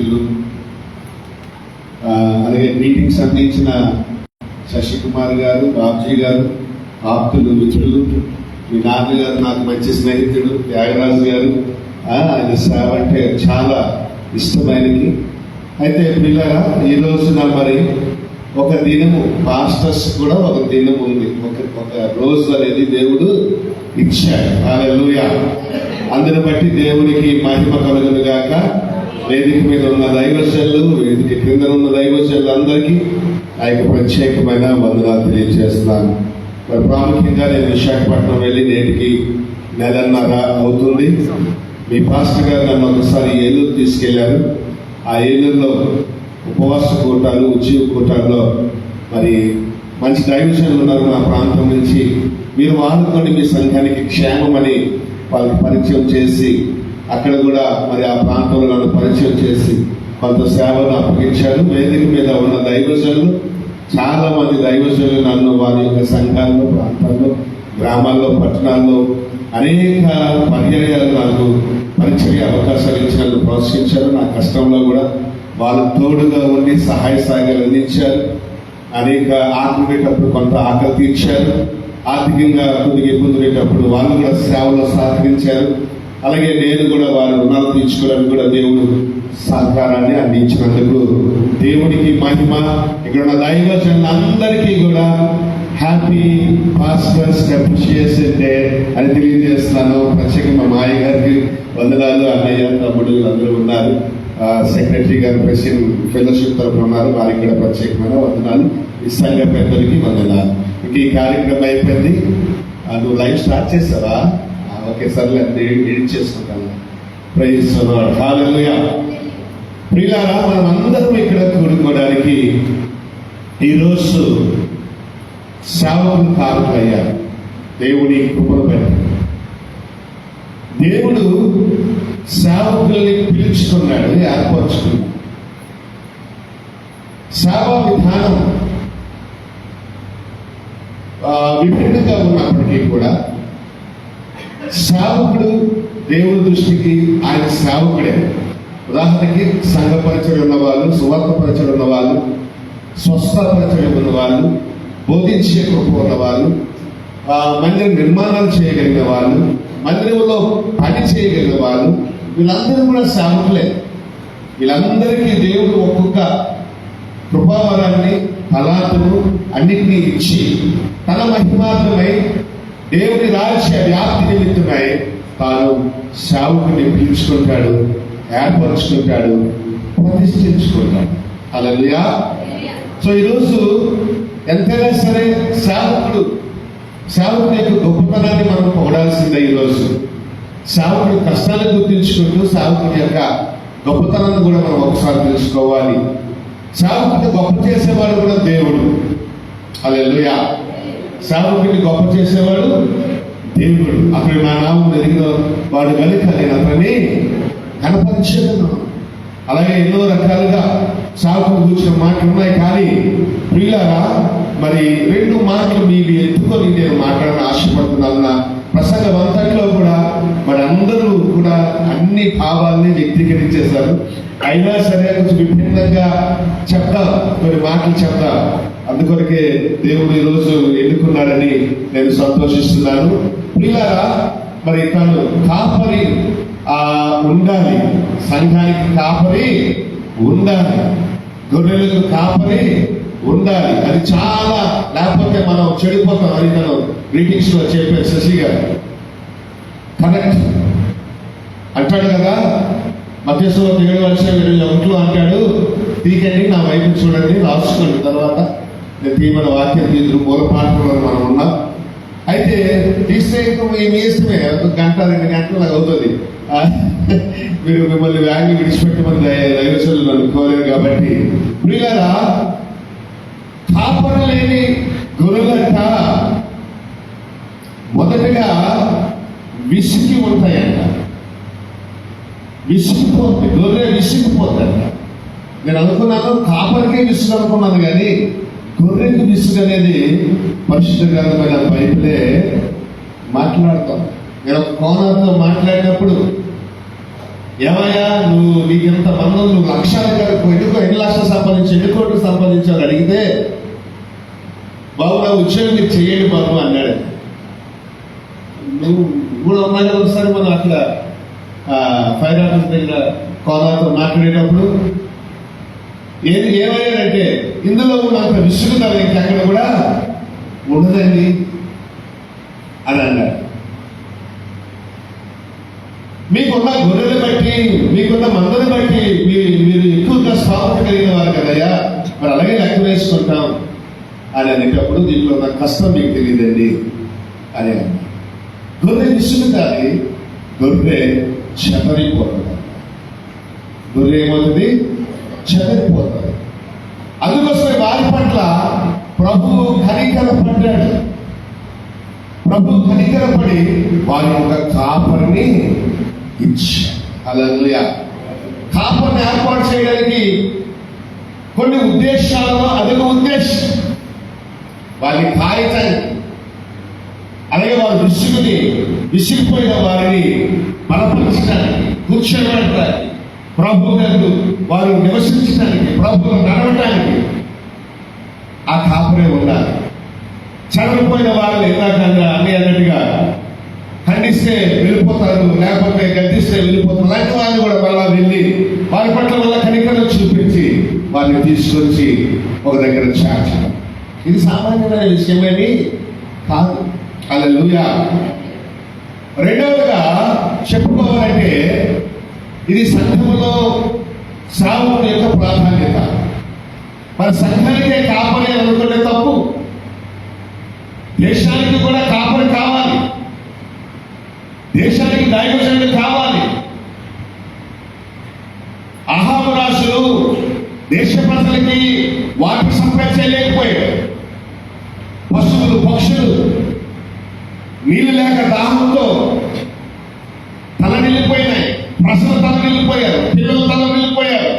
స్నేహితులు అలాగే మీటింగ్స్ అందించిన శశికుమార్ గారు బాబ్జీ గారు ఆప్తులు మిత్రులు మీ నాన్నగారు నాకు మంచి స్నేహితుడు త్యాగరాజు గారు ఆయన సేవ అంటే చాలా ఇష్టమైనది అయితే పిల్లగా ఈ రోజున మరి ఒక దినము పాస్టర్స్ కూడా ఒక దినం ఉంది. ఒక ఒక రోజు అనేది దేవుడు ఇచ్చాడు. హల్లెలూయా. అందుని బట్టి దేవునికి మహిమ కలుగునుగాక వేదిక మీద ఉన్న దైవశలు వేదిక క్రింద ఉన్న దైవశలు అందరికీ ఆ యొక్క ప్రత్యేకమైన వందనాలు తెలియజేస్తున్నాను. మరి ప్రాముఖ్యంగా నేను విశాఖపట్నం వెళ్ళి నేటికి నెలన్నర అవుతుంది. మీ పాస్టర్ గారు నన్ను ఒకసారి ఏలూరు తీసుకెళ్ళారు. ఆ ఏలూరులో ఉపవాస కూటాలు ఉద్యోగ కూటాల్లో మరి మంచి డైవిజన్లు ఉన్నారు నా ప్రాంతం నుంచి. మీరు వాడుకోండి మీ సంఘానికి క్షేమమని వాళ్ళకి పరిచయం చేసి అక్కడ కూడా మరి ఆ ప్రాంతంలో నన్ను పరిచయం చేసి కొంత సేవను అప్పగించారు వేదిక మీద ఉన్న దైవజనులు చాలా మంది దైవజనులు నన్ను వారి యొక్క సంఘాల్లో ప్రాంతాల్లో గ్రామాల్లో పట్టణాల్లో అనేక పర్యాయాలు నాకు పరిచయ అవకాశాలు ఇచ్చి ప్రోత్సహించారు. నా కష్టంలో కూడా వాళ్ళు తోడుగా ఉండి సహాయ సహాయాలు అందించారు. అనేక ఆకునేటప్పుడు కొంత ఆకలి తీర్చారు. ఆర్థికంగా కొద్దిగా ఇబ్బందులేటప్పుడు వాళ్ళు కూడా సేవలో సహకరించారు. అలాగే నేను కూడా వారి రుణాలు తీర్చుకోవడానికి కూడా దేవుడు సహకారాన్ని అందించినందుకు దేవునికి మహిమ. ఇక్కడ ఉన్న దైవజనులందరికీ కూడా హ్యాపీ పాస్టర్స్ అప్రిషియేషన్ డే అని తెలియజేస్తున్నాను. ప్రత్యేకంగా మా మాయ గారికి వందనాలు. అన్నయ్య తమ్ముడు అందరూ ఉన్నారు. సెక్రటరీ గారు ప్రెసిడెంట్ ఫెలోషిప్ తరఫున ఉన్నారు. వారికి కూడా ప్రత్యేకమైన వందనాలు. ఈ సంఘ పెద్దలకి వందనాలు. ఇంక ఈ కార్యక్రమం అయిపోయింది. నువ్వు లైవ్ స్టార్ట్ చేస్తావా? ఓకే సర్లే ఎడిట్ చేసుకుంటాను ప్రైజ్ హాలూయా ప్రియులారా మనం అందరం ఇక్కడ కూడుకోవడానికి ఈరోజు సేవకులు కారులయ్యారు. దేవుని కృపను బట్టి. దేవుడు సేవకుల్ని పిలుచుకున్నాడు ఏర్పరచుకున్నాడు. సేవా విధానం విభిన్నంగా ఉన్నప్పటికీ కూడా సేవకుడు దేవుని దృష్టికి ఆయన సేవకుడే. ఉదాహరణకి సంఘ పరిచయం ఉన్న వాళ్ళు సువార్త పరిచయం ఉన్న వాళ్ళు స్వస్థ పరిచయం ఉన్న వాళ్ళు బోధించే కృప ఉన్న వాళ్ళు మందిర నిర్మాణాలు చేయగలిగిన వాళ్ళు మందిరంలో పని చేయగలిగిన వాళ్ళు వీళ్ళందరూ కూడా సేవకులే. వీళ్ళందరికీ దేవుడు ఒక్కొక్క కృపావరాన్ని ఫలాతులు అన్నిటినీ ఇచ్చి తన మహిమార్థమై దేవుని రాజ్య వ్యాప్తి నిమిత్తమై తాను సేవకుని పిలుచుకుంటాడు ఏర్పరచుకుంటాడు ప్రతిష్ఠించుకుంటాడు. అలా సో ఈరోజు ఎంతైనా సరే సేవకుడు సేవకుని యొక్క గొప్పతనాన్ని మనం పొగడాల్సిందే ఈరోజు. సేవకుడి కష్టాన్ని గుర్తించుకుంటూ సేవకుని యొక్క గొప్పతనాన్ని కూడా మనం ఒకసారి తెలుసుకోవాలి. సేవకుని గొప్ప చేసేవాడు కూడా దేవుడు. అలా సేవకుని గొప్ప చేసేవాడు దేవుడు. అక్కడ నా నామం జరిగిన వాడు కలిక నేను అతని కనపరిచేదను అలాగే ఎన్నో రకాలుగా సాకులు కూర్చున్న మాటలు ఉన్నాయి. కానీ ప్రియులారా మరి రెండు మాటలు మీరు ఎత్తుకొని నేను మాట్లాడని ఆశపడుతున్నాను. నా ప్రసంగం అంతట్లో కూడా మరి అందరూ కూడా అన్ని భావాల్ని వ్యక్తీకరించేశారు. అయినా సరే కొంచెం విభిన్నంగా చెప్తా కొన్ని మాటలు చెప్తా అందుకొరకే దేవుడు ఈరోజు ఎన్నుకున్నాడని నేను సంతోషిస్తున్నాను. పిల్లరా మరి తను కాపరి ఆ ఉండాలి. సంఘానికి కాపరి ఉండాలి. గొర్రెలకు కాపరి ఉండాలి. అది చాలా లేకపోతే మనం చెడిపోతాం అని తను గ్రీటింగ్స్లో చెప్పారు శశి గారు. కరెక్ట్. అంటాడు కదా మధ్యస్థలో ఏడు వర్షం ఏడు ఒంట్లో అంటాడు తీకండి నా వైపు చూడండి రాసుకోండి తర్వాత. నేను తీయమన్న వాక్యం తీదురు మూల పాఠంలో మనం ఉన్నాం. అయితే తీస్తే ఇంకా మీ ఇష్టమే గంట రెండు గంటలు నాకు అవుతుంది. మీరు మిమ్మల్ని వ్యాధి విడిచిపెట్టమని దయ- దైవశులు నన్ను కోరారు కాబట్టి. ప్రియులారా కాపర లేని గొర్రెలంట మొదటగా విసిగి ఉంటాయంట. విసిగిపోతుంది గొర్రె విసిగిపోతుందంట నేను అనుకున్నాను కాపరికే విసుగు అనుకున్నాను కానీ గొర్రెకు విసుగు అనేది పరిశుద్ధ గ్రంథమైన బైబిలే మాట్లాడతాం. నేను ఒక కోణంతో మాట్లాడినప్పుడు ఏమయ్యా నువ్వు నీకు ఎంత మంది నువ్వు లక్షల కనుక ఎందుకో ఎన్ని లక్షలు సంపాదించి ఎన్ని కోట్లు సంపాదించావు అడిగితే బాబు నా ఉద్యోగం నీకు చేయండి బాబు అన్నాడు. నువ్వు కూడా ఉన్నా కదా ఒకసారి మనం అట్లా ఫైర్ ఆఫీస్ దగ్గర కోదాతో మాట్లాడేటప్పుడు ఏది ఏమయ్యాడంటే ఇందులో ఉన్నంత విసుగుదల ఇంకెక్కడ కూడా ఉండదండి అని అన్నారు. మీకున్న గొర్రెలు బట్టి మీకున్న మందని బట్టి మీరు మీరు ఎక్కువగా స్థాపన కలిగిన వారు కదయ్యా? మరి అలాగే లెక్క వేసుకుంటాం అని అనేటప్పుడు దీంట్లో ఉన్న కష్టం మీకు తెలియదండి అని గొర్రె విసుగు కాదు గొర్రె చెదరిపోతుంది గొర్రె ఏమవుతుంది? చెదరిపోతుంది. అందుకోసమే వారి పట్ల ప్రభువు కనికర పడ్డాడు. ప్రభు కనికరపడి వారి యొక్క కాపరిని ఇచ్చాడు. అలా కాపరిని ఏర్పాటు చేయడానికి కొన్ని ఉద్దేశాలలో అదొక ఉద్దేశం. వారి కాగితాన్ని అలాగే వారి విసుగుని విసిగిపోయిన వారిని బలపరచడానికి కూర్చోబెట్టడానికి. ప్రభు గారు వారు నివసించడానికి ప్రభు నడవటానికి ఆ కాపురే ఉండాలి. చనిపోయిన వాళ్ళు ఇందాక అన్ని అన్నట్టుగా ఖండిస్తే వెళ్ళిపోతారు లేకపోతే గద్దిస్తే వెళ్ళిపోతారు. అలాంటి వాళ్ళు కూడా మళ్ళా వెళ్ళి వారి పట్ల వల్ల కనికరం చూపించి వారిని తీసుకొచ్చి ఒక దగ్గర చేర్చడం. ఇది సామాన్యమైన విషయమేమి కాదు. అలా రెండవదిగా ఇది సంఘములో శ్రావణం యొక్క ప్రాధాన్యత. మన సంఘానికే కాపరి అనుకునే తప్పు. దేశానికి కూడా కాపరి కావాలి. దేశానికి దైవజనుడు కావాలి. అహాపురాశులు దేశ ప్రజలకి వాటి సంపద చేయలేకపోయాడు పశువులు పక్షులు నీళ్ళు లేక దాహంతో తల నిలిపోయినాయి తల పిల్లల తల నిల్లిపోయారు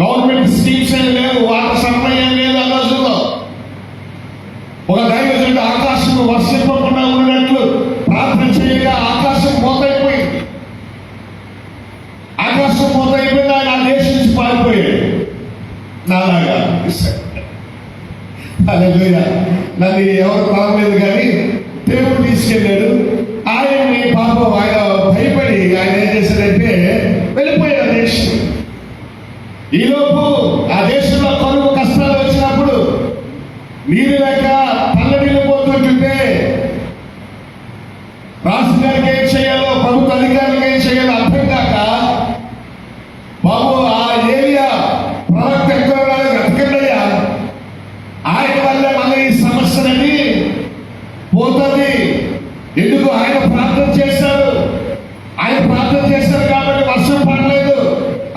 గవర్నమెంట్ స్కీమ్స్ ఏం లేదు వాటర్ సప్లై ఏం లేదు ఆ రోజుల్లో. ఒక దైవజనుడు ఆకాశం వర్షింపకుండా ఉన్నట్లు ప్రార్థన చేయగా ఆకాశం మోతైపోయింది. ఆకాశం మోతైపోయింది ఆయన ఆ దేశం నుంచి పారిపోయాడు. నాలాగా నన్ను ఎవరు పర్వాలేదు కానీ దేవుడు తీసుకెళ్ళాడు. చేశారంటే వెళ్ళిపోయారు నెక్స్ట్ ఈలోపు ఆ దేశంలో కరువు కష్టాలు వచ్చినప్పుడు నీరు లేక తల్లడిల్లిపోతుంటుంటే రాష్ట్ర గారికి ఏం చేయాలో ప్రభుత్వ అధికారులకు ఏం చేయాలో అర్థం కాక బాబు ఆ ఏరియా ప్రవక్త ఎక్కడ ఉన్నాడో వెతకండియ్యా ఆయన వల్ల మన ఈ సమస్యలని పోతుంది ఎందుకు ఆయన ప్రార్థన చేశారు ఆయన ప్రార్థన చేశారు కాబట్టి వర్షం పడలేదు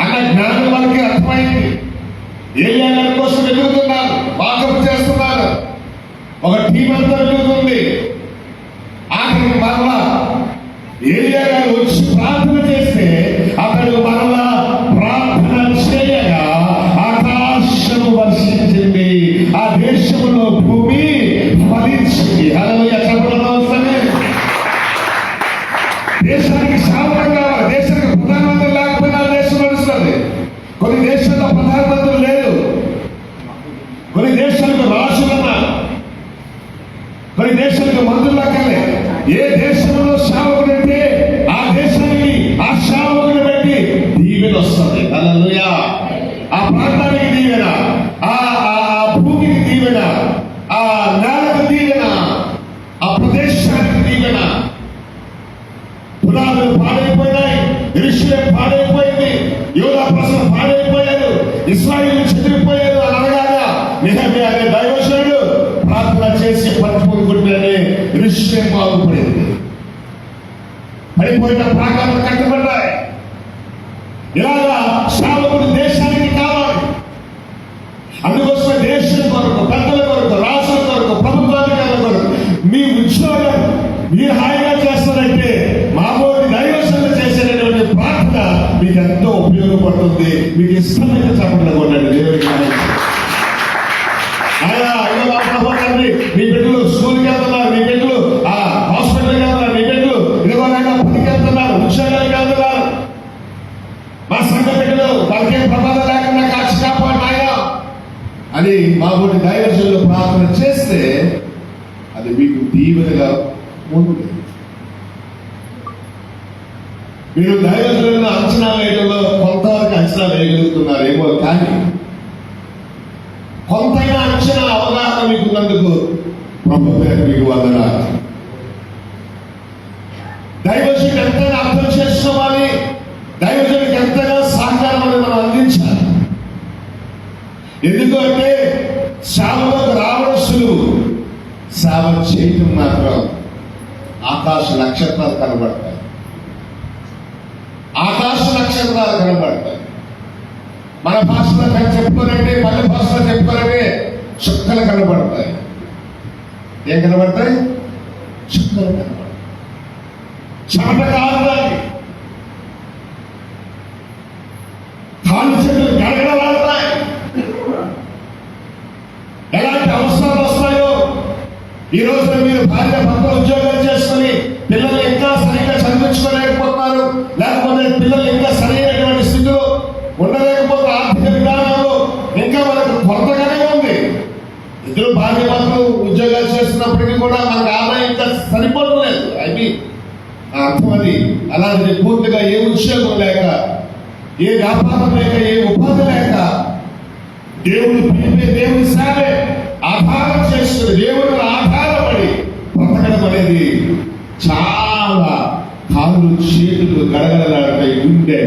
అన్న జ్ఞానం వాళ్ళకి అర్థమైంది ఏరియా గారి కోసం వెతుకుతున్నారు వాకప్ చేస్తున్నారు ఒక టీం అంతా వెతుకుతుంది ఆఖరికి మరలా ఇరుషులే పాడైపోయింది యోగా ప్రశ్న పాడైపోయారు ఇస్రాయిల్ చెదిరిపోయారు అని అనగానే నిహమే అనే దైవశుడు ప్రార్థన చేసి పట్టుకుంటుంటేనే ఇరుషులే బాగుపడింది పడిపోయిన ప్రాకారం అని మా ఊరి దైవజనులు ప్రార్థన చేస్తే అది మీకు దీవెనగా ఉంటుంది మీరు దైవజనులను అంచనా వేయడంలో కొంతవరకు అంచనా వేయగలుగుతున్నారేమో కానీ కొంతైనా అంచనా అవగాహన మీకున్నందుకు ప్రభు పేరు మీకు వందనాలు. దైవజనుడు ఎంత అర్థం చేసుకోవాలి? దైవజనుడికి ఎంతగా సహకారం అనేది మనం అందించాలి ఎందుకంటే సేవలోకి రావడం సులువు సేవ చేయటం మాత్రం ఆకాశ నక్షత్రాలు కనబడతాయి. ఆకాశ నక్షత్రాలు కనబడతాయి. మన భాషలో చెప్పుకోనంటే పల్లె భాషలో చెప్పుకోనంటే చుక్కలు కనబడతాయి. ఏం కనబడతాయి? చుక్కలు కనబడతాయి. చెమట కారణాలు కాళ్ళు చేతులు గడగడలాడతాయి ఎలాంటి అవసరాలు వస్తాయో ఈ రోజున మీరు భార్య భర్త ఉద్యోగాలు చేసుకుని పిల్లలు ఇంకా సరిగ్గా చదివించుకోలేకపోతున్నారు. లేకపోతే పిల్లలు ఇంకా సరైనటువంటి స్థితిలో ఉండలేకపోతే ఆర్థిక విధానంలో ఇంకా మనకు కొరతగానే ఉంది. ఇద్దరు భార్య భర్తలు ఉద్యోగాలు చేస్తున్నప్పటికీ కూడా మనకు ఆదాయం ఇంకా సరిపడలేదు ఐ మీన్ అర్థం అది. అలాంటి పూర్తిగా ఏ ఉద్యోగం లేక ఏ వ్యాపారం లేక ఏ ఉపాధి లేక దేవుడు దేవుడి సేవే. ఆధారం చేసుకుని దేవుడు అనేది చాలా కాళ్ళు చేతులు గడగడలాడతాయి గుండె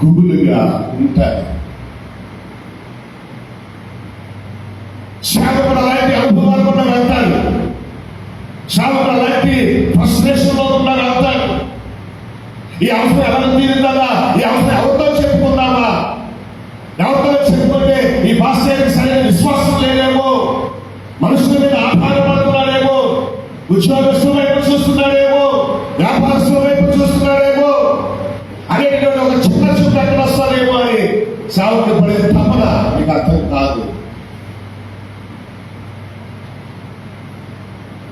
గుబులుగా ఉంటాయి. సేవకుడు అలాంటి అనుభవాలు కూడా వెళ్తాడు సేవకుడు అలాంటి ఫ్రస్ట్రేషన్లో కూడా వెళ్తాడు ఈ అవసరం ఎవరు తీరుతుందా ఈ అవసరం సావుకి పడే తపన మీకు అర్థం కాదు.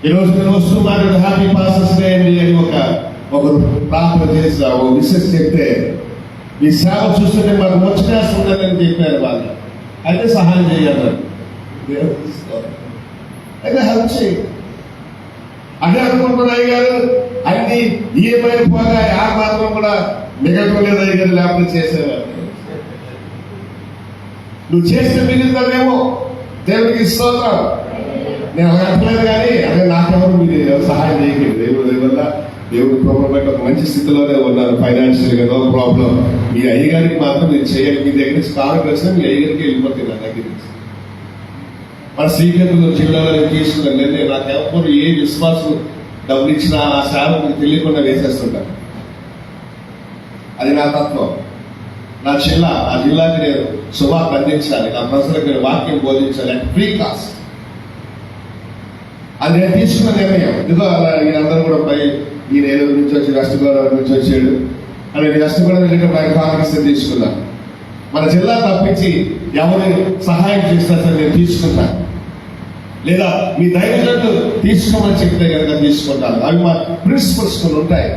ఈరోజు రోజు నేను వస్తున్నాను హ్యాపీ పాసెస్ డే అని ఒక ఒకరు ప్రార్థన చేసి ఒక విషయం చెప్తే ఈ సేవ చూస్తుంటే మాకు వచ్చేస్తుందని చెప్పారు వాళ్ళు. అయితే సహాయం చేయాలి దేవుడు తీసుకోవాలి. అయితే హెల్ప్ చేయి. అదే అనుకుంటున్నా గారు అన్ని ఏమైపోగా ఆ మాత్రం కూడా మిగతా లేదు అయ్యారు లేకపోతే చేసేవారు నువ్వు చేస్తే మిగులుతావేమో దేవుడికి స్తోత్రం. నేను అలా అంటలేదు కానీ అదే నాకెవరు మీరు సహాయం చేయగలరు దేవుడు వల్ల దేవుడు ప్రాబ్లం ఒక మంచి స్థితిలోనే ఉన్నారు. ఫైనాన్షియల్గా నో ప్రాబ్లం మీ అయ్యగారికి మాత్రం మీరు చేయాలి మీ దగ్గర నుంచి కాలం వచ్చినా మీ అయ్యగారికి వెళ్ళిపోతుంది నా దగ్గర నుంచి. మన శ్రీకాకుళం జిల్లాలో తీసుకున్న నిర్ణయం నాకు ఏ విశ్వాసం డబ్బులు ఇచ్చినా ఆ సేవకు తెలియకుండా వేసేస్తుంటారు. అది నా తత్వం. నా జిల్లా ఆ జిల్లాకి నేను శుభార్త అందించాలి నా ప్రజలకు నేను వాక్యం బోధించాలి అంటే ఫ్రీ కాస్ట్ అది నేను తీసుకున్న నిర్ణయం. ఇదిగో అలా ఈయనందరూ కూడా పై ఈయన ఏలూరు నుంచి వచ్చి వెస్ట్ గోదావరి నుంచి వచ్చాడు. అని నేను వెస్ట్ గోదావరి వెళ్ళినప్పుడు ఆయన కాంగ్రెస్ తీసుకున్నాను మన జిల్లా తప్పించి ఎవరు సహాయం చేస్తారు సార్ నేను తీసుకున్నాను లేదా మీ దైవజనులు తీసుకోమని చెప్తే కనుక తీసుకుంటాను. అవి మా ప్రిన్సిపల్స్ కొన్ని ఉంటాయి.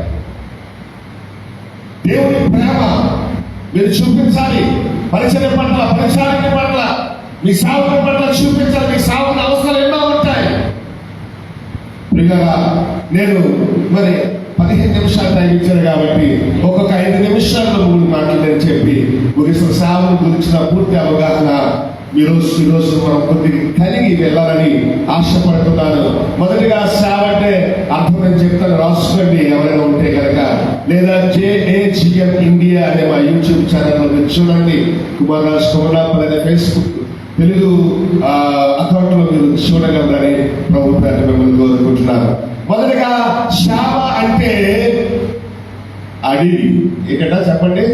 దేవుని ప్రేమ మీరు చూపించాలి. పరిచయ పట్ల పరిచారణ పట్ల మీ సాగుల పట్ల చూపించాలి. మీ సాగుల అవసరాలు ఎన్నో ఉంటాయి. ప్రియులారా, నేను మరి పదిహేను నిమిషాలు టైం ఇచ్చారు కాబట్టి ఒక్కొక్క ఐదు నిమిషాల్లో మూడు మాటలు నేను చెప్పి ముగిసిన సావును గురించిన పూర్తి అవగాహన ఈ రోజు ఈ రోజు మనం కొద్దిగా కలిగి వెళ్ళాలని ఆశపడుతున్నాను. మొదటిగా సేవ అంటే అర్థం నేను చెప్తాను. రాసుకోండి. ఎవరైనా ఉంటే కనుక లేదా జేఏజిఎం ఇండియా అనే మా యూట్యూబ్ ఛానల్ మీరు చూడండి. కుమార్ రాజ్ కుమారాపల్ అనే ఫేస్బుక్ తెలుగు అకౌంట్లో మీరు చూడగలరని ప్రభు పేట మిమ్మల్ని కోరుకుంటున్నాను మొదటగా శామ అంటే అడివి. ఇక్కడ చెప్పండి?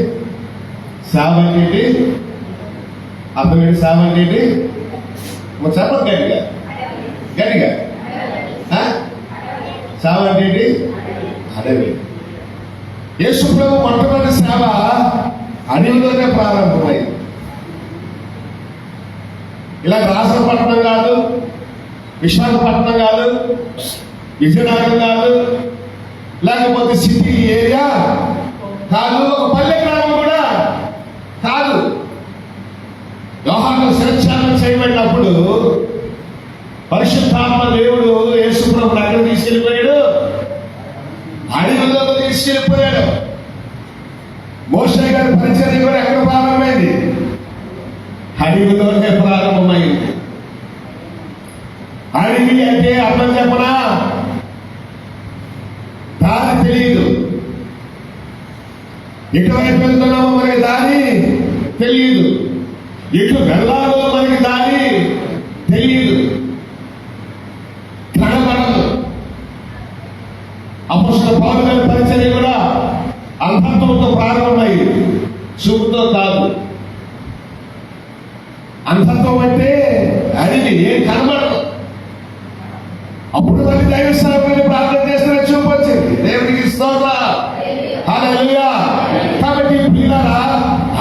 శామ అంటే? అర్థం ఏంటి? శామ అంటే ఏంటి? చెప్పండి గట్టిగా. గట్టిగా? శామ అంటే ఏంటి? అడవి. యేసుప్రభు మొట్టమొదటి సేవ అడవిలోనే ప్రారంభమైంది. ఇలా రాజపట్నం కాదు విశాఖపట్నం కాదు విజయనగరం కాదు లేకపోతే సిటీ ఏరియా కాదు ఒక పల్లె గ్రామం కూడా కాదు. వ్యవహారం సంచారం చేయబడినప్పుడు పరిశుద్ధాత్మ దేవుడు యేసుప్రభు ఎక్కడ తీసుకెళ్ళిపోయి తీసుకెళ్ళిపోయాడు. మోసే గారి పరిచయం కూడా ఎక్కడ ప్రారంభమైంది? అడవిలోనే ప్రారంభమైంది. అడవి అంటే అర్థం చెప్పనా? దారి తెలియదు ఎటువైపు వెళ్తున్నామో మనకి దారి తెలియదు ఇటు వెళ్ళాలో మనకి దారి తెలియదు కనబడదు. అపస్తుల పౌరు గారి అంధత్వంతో ప్రారంభమైంది చూపుతో కాదు. అంధత్వం అంటే అది ఏం కనబడదు అప్పుడు మళ్ళీ దైవ సేవకుని ప్రార్థన చేసిన చూపు వచ్చింది దేవునికి స్తోత్ర. కాబట్టి పిల్లరా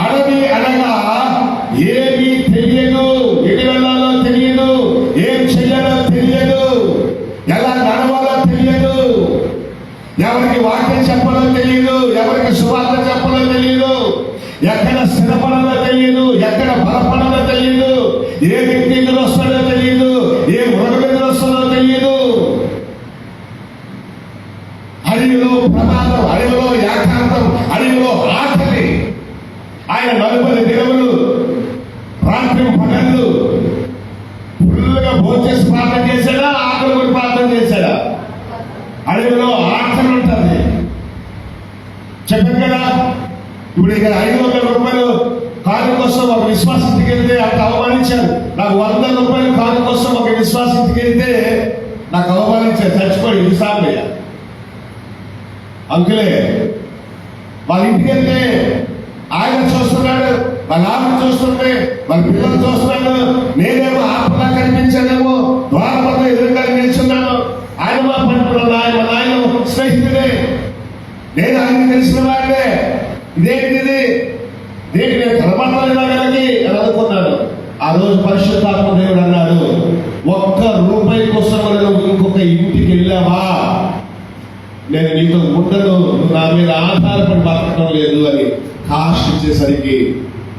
అడవి అనగా ఏమీ తెలియదు ఎటు వెళ్ళాలో తెలియదు ఏం చెయ్యాలో తెలియదు ఎలా నడవాలో తెలియదు ఎవరికి వాక్యం చెప్పాలో తెలియదు ఎవరికి సువార్త చెప్పాలో తెలియదు ఎక్కడ స్థిరపడాలో తెలియదు ఎక్కడ ఇప్పుడు ఐదు వందల రూపాయలు కారు కోసం ఒక విశ్వాసంకి వెళ్తే అంత అవమానించారు. నాకు వంద రూపాయలు కారు కోసం ఒక విశ్వాసంకి వెళ్తే నాకు అవమానించారు. చచ్చిపోయి ఇది సాగులే అంకులే వాళ్ళ ఇంటికి వెళ్తే ఆయన చూస్తున్నాడు వాళ్ళ ఆమె చూస్తుంటే వాళ్ళ పిల్లలు చూస్తున్నాడు. నేనేమో ఆపలా కనిపించానేమో ద్వారపద ఎదురుగా నిల్చున్నాను. ఆయన మా పంటున్నాడు ఆయన మా నాయన స్నేహితుడే. నేను ఆయన తెలిసిన వాడే ఇదేంటిది? దేనికి నేను కనబడలేదు అని అనుకున్నాను ఆ రోజు పరిశుద్ధాత్మ దేవుడు అన్నాడు ఒక్క రూపాయి కోసం నువ్వు ఇంకొక ఇంటికి వెళ్ళావా? నేను నీతో ఉండను నువ్వు నా మీద ఆధారపడి బతకడం లేదు అని కాస్ట్ ఇచ్చేసరికి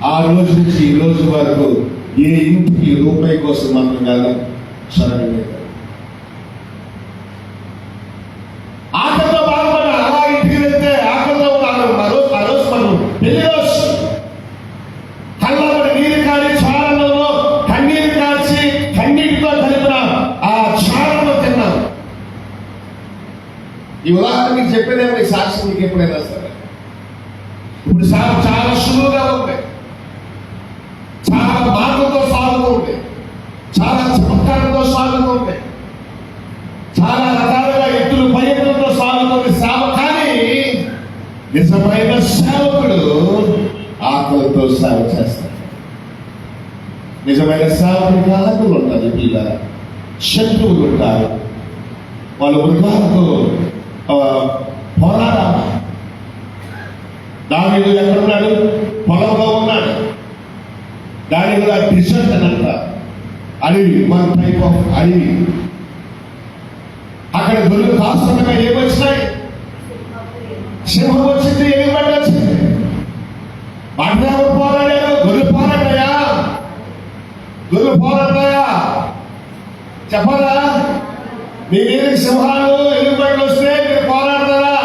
ఆ రోజు నుంచి ఈ రోజు వరకు ఏ ఇంటికి రూపాయి కోసం మనం కానీ సరైన ఉదాహరణ మీకు చెప్పేదేమో సాక్షి మీకు ఎప్పుడైనా సరే ఇప్పుడు చాలా చాలా సులువుగా ఉంటాయి. చాలా మార్గంతో సాగుతూ ఉంటాయి. చాలా చమత్కారంతో సాగుతూ ఉంటాయి. చాలా రకాలుగా ఎత్తులు పైఎత్తులతో సాగుతుంది సేవ కానీ నిజమైన సేవకుడు ఆకలితో సేవ చేస్తాడు. నిజమైన సేవకుడికి ఆకలి ఉంటుంది పిల్ల? శత్రువులు ఉంటారు. వాళ్ళు మృగాలతో ఆ, పోరాడాలి దావీదు ఎక్కడున్నాడు పొలంలో ఉన్నాడు. దాని కూడా డిసెంట్ అని అంటారు అడవి వన్ టైప్ ఆఫ్ అడవి. అక్కడ గొర్రెలు కాస్తుండగా ఏమొచ్చినాయి సింహం వచ్చింది ఎలుగుబండి వచ్చింది? వాటిని ఎవరు పోరాడారు గొర్రెలు పోరాడాయా గొర్రెలు పోరాడాయా చెప్పరా మీ మీద సింహాలు ఎలుగుబండ్లు వస్తే మీరు పోరాడతారా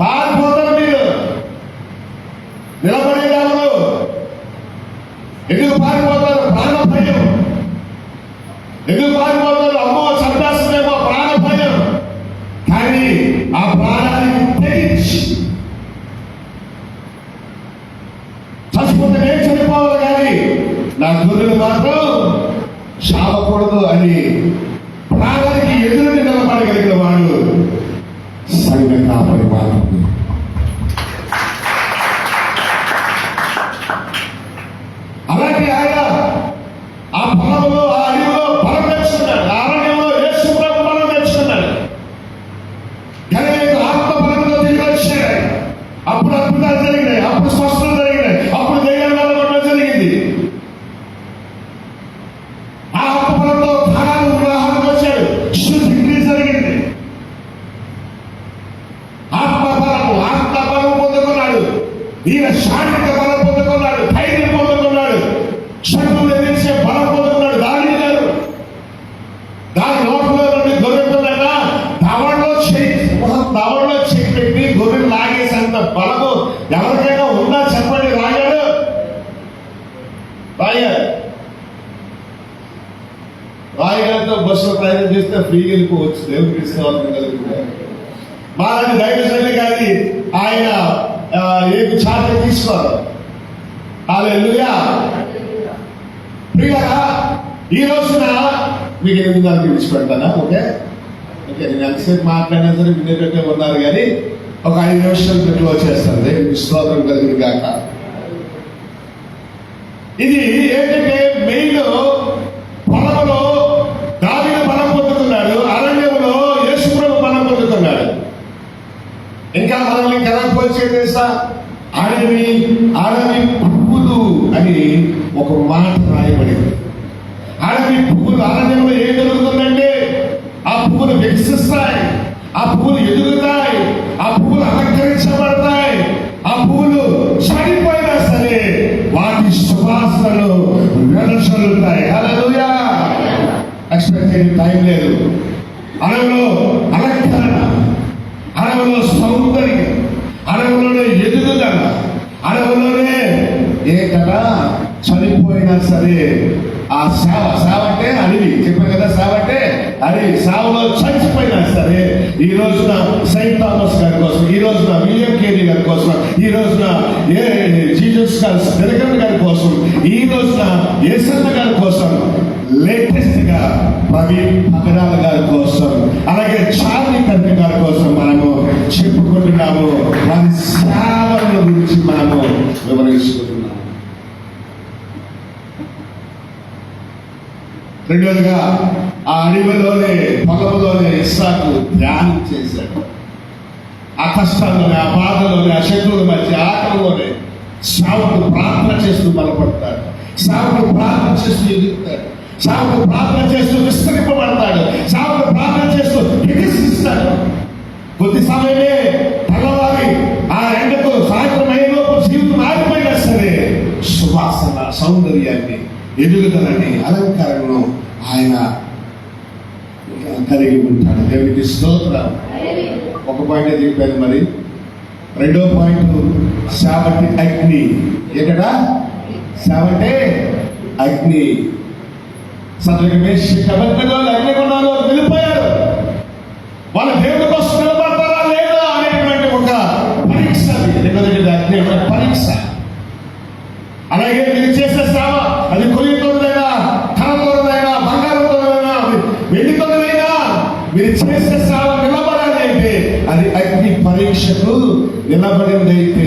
పారిపోతారు మీరు నిలబడేది ఎవరు ఎందుకు పారిపోతారు ప్రాణ భయం ఎందుకు పారిపోతారు అమ్మో చంపేస్తుందేమో ప్రాణ భయం కానీ ఆ ప్రాణానికి తెగించి చచ్చిపోతే నేను చనిపోవాలి కానీ నా గొర్రెలు మాత్రం చావకూడదు అని ఫ్రీగా వెళ్ళిపోవచ్చు. దేవుడికి స్తోత్రం కలుగుతుంది మాలాంటి దైవశైలి గారి ఆయన ఏమి ఛార్జ్ తీసుకోరు హల్లెలూయా. ప్రియులారా ఈ రోజున మీకు ఎనిమిది దానికి విడిచిపెడతానా ఓకే? ఓకే నేను ఎంతసేపు మాట్లాడినా సరే వినేటట్టే ఉన్నారు కానీ ఒక ఐదు నిమిషాలు క్లోజ్ చేస్తాను దేవునికి స్తోత్రం కలిగింది కాక ఇది ఏంటంటే ఇంకా మనల్ని ఎలా పోల్చేది తెలుసా అడవి అడవి పువ్వులు అని ఒక మాట రాయబడింది. అడవి పువ్వులు అరణ్యంలో ఏం జరుగుతుందంటే ఆ పువ్వులు వికసిస్తాయి ఆ పువ్వులు ఎదుగుతాయి ఆ పువ్వులు అలంకరించబడతాయి ఆ పువ్వులు చనిపోయినా సరే వాటి సువాసనలు వెలసలుతాయి హల్లెలూయా! ఎక్స్పెక్ట్ చేయడం టైం లేదు. అడవిలో అలంకరణ. అడవిలో సౌందర్యం అడవిలోనే ఎదుగుదల అడవిలోనే ఏ కదా చనిపోయినా సరే ఆ సేవ సేవ అంటే అడవి చెప్పాను కదా సేవ అంటే అడవి సేవలో చచ్చిపోయినా సరే ఈ రోజున సెయింట్ థామస్ గారి కోసం ఈ రోజున విలియం కేరీ గారి కోసం ఈ రోజున ఏ జీజస్ గారి దినకర్ గారి కోసం ఈ రోజున ఏసన్న గారి కోసం లేటెస్ట్గా ప్రవీణ్ అగరాల గారి కోసం అలాగే చార్లీ కర్మి గారి కోసం మనము చెప్పుకుంటున్నాము. వారి సేవల గురించి మనము వివరించుకుంటున్నాము. రెండోదిగా ఆ అడవిలోనే పొలంలోనే ఇస్సాకు ధ్యానం చేశాడు. ఆ కష్టాల్లోనే ఆ బాధలోనే ఆ శత్రువుల మధ్య ఆటల్లోనే సావుకు ప్రార్థన చేస్తూ బలపడతాడు. సావుకు ప్రార్థన చేస్తూ ఎదుగుతాడు. సావుకు ప్రార్థన చేస్తూ విస్తరింపబడతాడు. సావుకు ప్రార్థన చేస్తూ వికసిస్తాడు కొద్ది సమయమే తెల్లవారి ఆ ఎండకు సాయంత్రం అయ్యేలోపు జీవితం ఆగిపోయినా సరే సువాసన సౌందర్యాన్ని ఎదుగుదలని అలంకరణను ఆయన కలిగి ఉంటాడు. దేవునికి స్తోత్రం ఒక పాయింట్ చెప్పాను మరి. రెండో పాయింట్ శాబటి అగ్ని. ఎక్కడా? శాబటే అగ్ని. సదరమేష్ కబద్దలో అగ్నిగుణాలు వెళ్ళిపోయారు వాళ్ళ దేవుడి కోసం నిలబడతారా లేదా అనేటువంటి ఒక పరీక్ష అది. రెండోది అగ్ని ఒక పరీక్ష అలాగే మీరు చేసే సేవ అది కొలితోనైనా కరంతోనైనా బంగారంతోనైనా వెండితోనైనా మీరు చేసే సేవ నిలబడాలి అంటే అది అగ్ని పరీక్షకు నిలబడిందైతే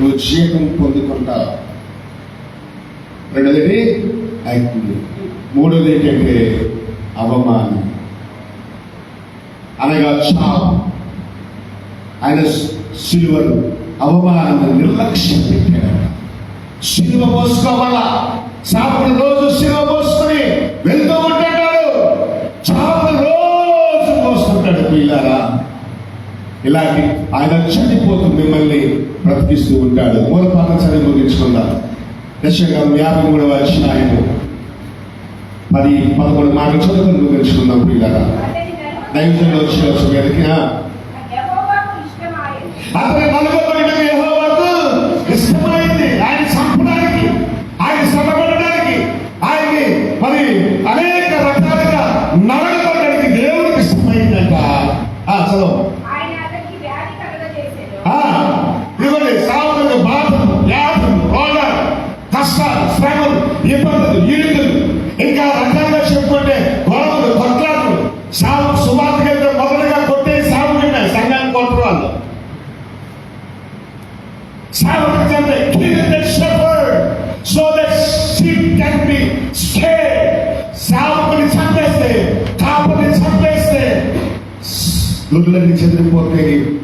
నువ్వు జీవం పొందుకుంటా. రెండోది అగ్ని మూడోది ఏంటంటే అవమానం. అనగా చావు. ఆయన సిలువను అవమానం నిర్లక్ష్యం పెట్టాడు. సిల్వ పోసుకోవాలా? సాపుడు రోజు సిల్వ పోసుకొని వెళ్తూ ఉంటాడు చాపుడు రోజు పోసుకుంటాడు పిల్లారా ఇలాంటి ఆయన చనిపోతూ మిమ్మల్ని బ్రతికిస్తూ ఉంటాడు. మూల పాత్ర చదివి ముగించుకుందాం దశకం యాభై మూడవ అధ్యాయము పది పదకొండు మాటలు చదువుకుని ముగించుకుందాం పిల్లారా దైవజంలో వచ్చిన ఇష్టమాయెను. అతని నలుగురికి యెహోవాకు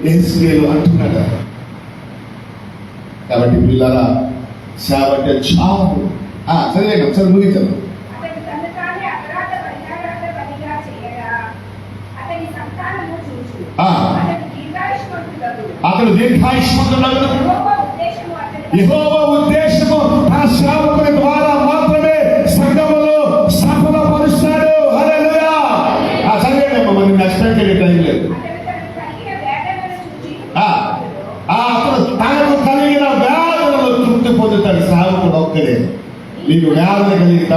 ఏసుకేలు అంటున్నాడు. కాబట్టి పిల్లల సావంటే చావు ఆ, చదివేయండి ఒకసారి ముగించాను అతడు తను తానే ఒక్కడే మీకు వేదన కలిగితే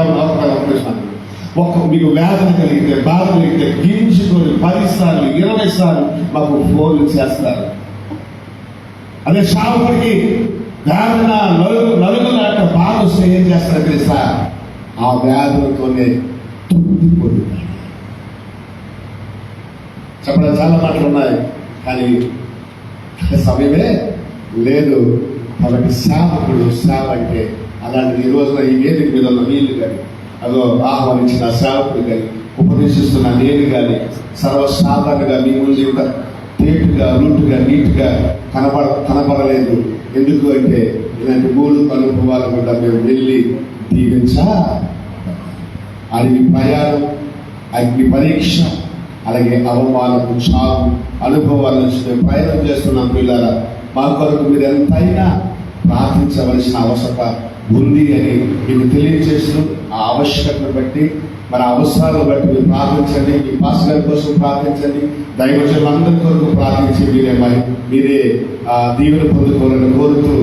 ఒక మీకు వేదన కలిగితే బాధ కలిగితే గించుకొని పది సార్లు ఇరవై సార్లు మాకు ఫోన్లు చేస్తారు. అదే సావుడికి వేదన నలుగు నలుగు నలుగులాట బాధ వస్తే ఏం చేస్తారు తెలుసా? ఆ వేదనతోనే తృప్తి పొందుతారు చెప్పడం చాలా మాటలు ఉన్నాయి కానీ సమయమే లేదు. కాబట్టి సేవకుడు సేవ అంటే అలాంటి ఈ రోజున ఈ వేదిక మీద ఉన్న వీళ్ళు కానీ అదో ఆహ్వానించిన సేవకుడు కానీ ఉపదేశిస్తున్న నేను కానీ సర్వసాధారణంగా మీ ముందు ఇంత తేటుగా రూటుగా నీట్గా కనపడ కనబడలేదు. ఎందుకు అంటే ఇలాంటి మూడు అనుభవాలు కూడా మేము వెళ్ళి దీవించా. అడిగి ప్రయాణం అగ్ని పరీక్ష అలాగే అవమానపు చావు అనుభవాల నుంచి మేము ప్రయాణం చేస్తున్నాం పిల్లల మా కొరకు మీరు ఎంతైనా ప్రార్థించవలసిన అవసరం ఉంది అని మీకు తెలియజేస్తూ ఆ ఆవశ్యకతను బట్టి మన అవసరాలను బట్టి మీరు ప్రార్థించండి మీ పాస్టర్ కోసం ప్రార్థించండి దైవజనులందరి కొరకు ప్రార్థించి మీరే మరి మీరే దీవెన పొందుకోవాలని కోరుతూ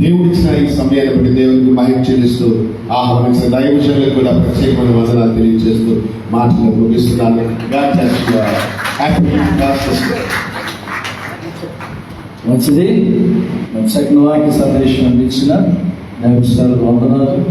దేవుడిచ్చిన ఈ సమయాన్ని బట్టి దేవునికి మహిమ చెల్లిస్తూ ఆహ్వానించిన దైవజనులకు కూడా ప్రత్యేకమైన వదనాలు తెలియజేస్తూ మాటలు ముగిస్తున్నాను. మంచిది. చక్కని వాక్య సందేశం అందించిన నమస్కారం వందనాలు